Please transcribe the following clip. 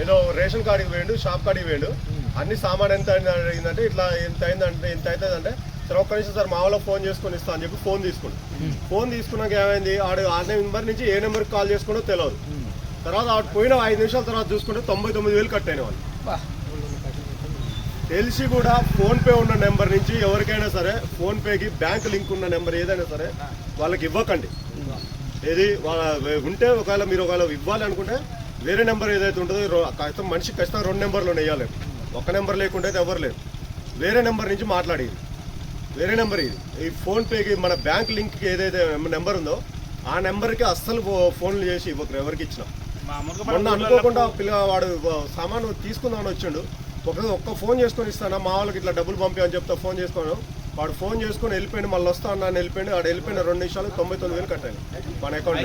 ఏదో రేషన్ కార్డుకి వేయండు షాప్ కాడికి వేయండు అన్ని సామాన్ ఎంత అయింది అడిగిందంటే ఇట్లా ఎంత అయిందంటే ఎంత అవుతుందంటే సరే ఒక్క నిమిషం సార్ మా వాళ్ళకి ఫోన్ చేసుకొని ఇస్తా అని చెప్పి ఫోన్ తీసుకుండు ఫోన్ తీసుకున్నాక ఏమైంది? ఆడు ఆ నెంబర్ నుంచి ఏ నెంబర్కి కాల్ చేసుకుంటో తెలియదు తర్వాత ఆడు పోయిన ఐదు నిమిషాల తర్వాత చూసుకుంటే తొంభై తొమ్మిది వేలు కట్ అయిన వాళ్ళు. తెలిసి కూడా ఫోన్ పే ఉన్న నెంబర్ నుంచి ఎవరికైనా సరే ఫోన్ పేకి బ్యాంక్ లింక్ ఉన్న నెంబర్ ఏదైనా సరే వాళ్ళకి ఇవ్వకండి. ఏది వాళ్ళ ఉంటే ఒకవేళ మీరు ఒకవేళ ఇవ్వాలి అనుకుంటే వేరే నెంబర్ ఏదైతే ఉంటుందో ఖచ్చితంగా మనిషి ఖచ్చితంగా రెండు నెంబర్లు వేయాలి. ఒక నెంబర్ లేకుంటే అయితే ఎవరు లేరు. వేరే నెంబర్ నుంచి మాట్లాడేది. వేరే నెంబర్ ఇది. ఈ ఫోన్ పేకి మన బ్యాంక్ లింక్కి ఏదైతే నెంబర్ ఉందో ఆ నెంబర్కి అస్సలు ఫోన్లు చేసి ఇవ్వకరు ఎవరికి ఇచ్చినా. మొన్న మన అనుకోకుండా పిల్లవాడు సామాను తీసుకుందామని వచ్చిండు. ఒక ఒక్క ఫోన్ చేసుకొని ఇస్తానా? మా వాళ్ళకి ఇట్లా డబ్బులు పంపి అని చెప్తా ఫోన్ చేసుకోను. వాడు ఫోన్ చేసుకొని వెళ్ళిపోయింది మళ్ళీ వస్తా అన్నాను వెళ్ళిపోయింది వాడు వెళ్ళిపోయిన రెండు నిమిషాలు తొంభై తొమ్మిది వేలు కట్టాను మన అకౌంట్